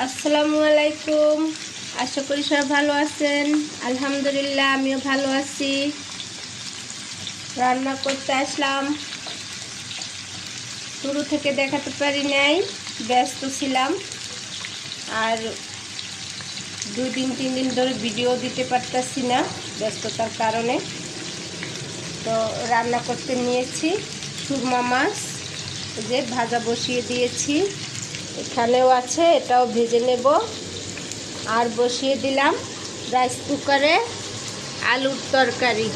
আসসালামু আলাইকুম। আশা করি সবাই ভালো আছেন। আলহামদুলিল্লাহ, আমিও ভালো আছি। রান্না করতে আসলাম। শুরু থেকে দেখাতে পারি নাই, ব্যস্ত ছিলাম। আর দুই দিন, তিন দিন ধরে ভিডিও দিতে পারতাছি না ব্যস্ততার কারণে। তো রান্না করতে নিয়েছি সুরমা মাছ যে ভাজা বসিয়ে দিয়েছি। এখানেও আছে, এটাও ভেজে নেব। আর বসিয়ে দিলাম রাইস কুকারে আলুর তরকারি।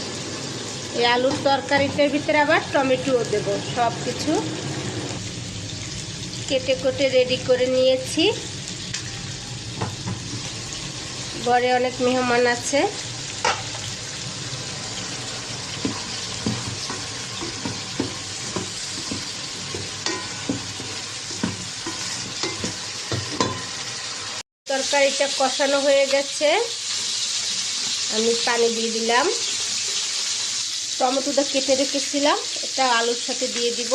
এই আলুর তরকারিটার ভিতরে আবার টমেটোও দেব সব কিছু কেটে কেটে রেডি করে নিয়েছি। ঘরে অনেক মেহমান আছে। তরকারিটা কষানো হয়ে গেছে। আমি পানি দিয়ে দিলাম। টমেটোটা কেটে রেখেছিলাম। এটা আলুর সাথে দিয়ে দিব।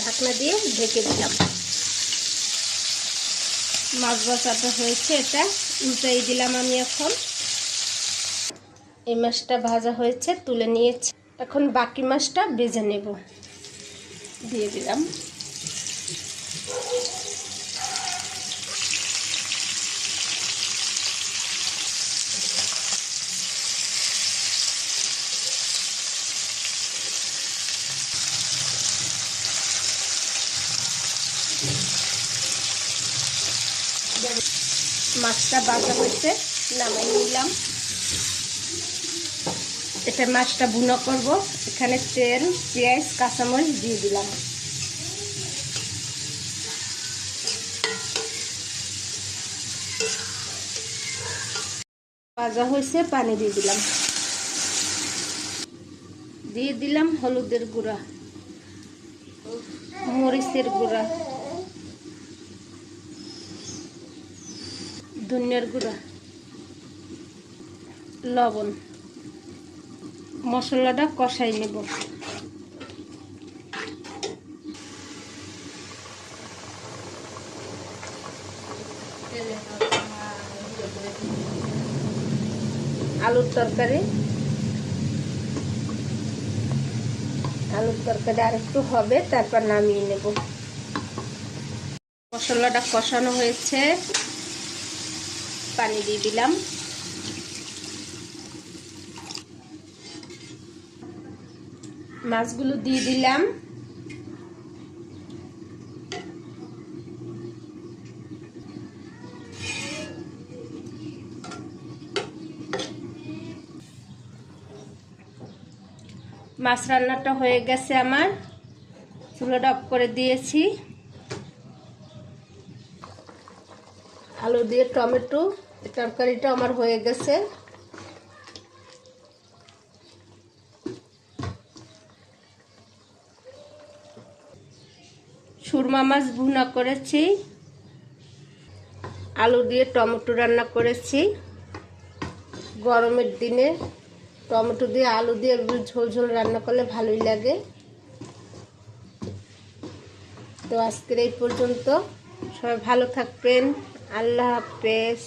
ঢাকনা দিয়ে ঢেকে দিলাম। মাছ বসাটা হয়েছে এটা। উল্টাই দিলাম আমি এখন। এই মাছটা ভাজা হয়েছে, তুলে নিয়েছি। এখন বাকি মাছটা ভেজে নেব। দিয়ে দিলাম। মাছটা ভাজা হয়েছে নামাই নিলাম। এটা মাছটা বুনো করব। এখানে তেল, পেঁয়াজ, কাঁচামরিচ দিয়ে দিলাম। ভাজা হয়েছে, পানি দিয়ে দিলাম। দিয়ে দিলাম হলুদের গুঁড়া, মরিচের গুঁড়া, ধনিয়ার গুঁড়া, লবণ। মশলাটা কষাই নেব। আলুর তরকারি। আলুর তরকারি আর একটু হবে, তারপর নামিয়ে নেব। মশলাটা কষানো হয়েছে। পানি দিয়ে দিলাম। মাছগুলো দিয়ে দিলাম। মাছ রান্নাটা হয়ে গেছে আমার। চুলোটা অফ করে দিয়েছি। আলু দিয়ে টমেটো তরকারিটা আমার হয়ে গেছে। সুরমা মাছ ভুনা করেছি, আলু দিয়ে টমেটো রান্না করেছি। গরমের দিনে টমেটো দিয়ে আলু দিয়ে ঝোল ঝোল রান্না করলে ভালোই লাগে। তো আজকের এই পর্যন্ত সবাই ভালো থাকবেন, আল্লাহ হাফেজ।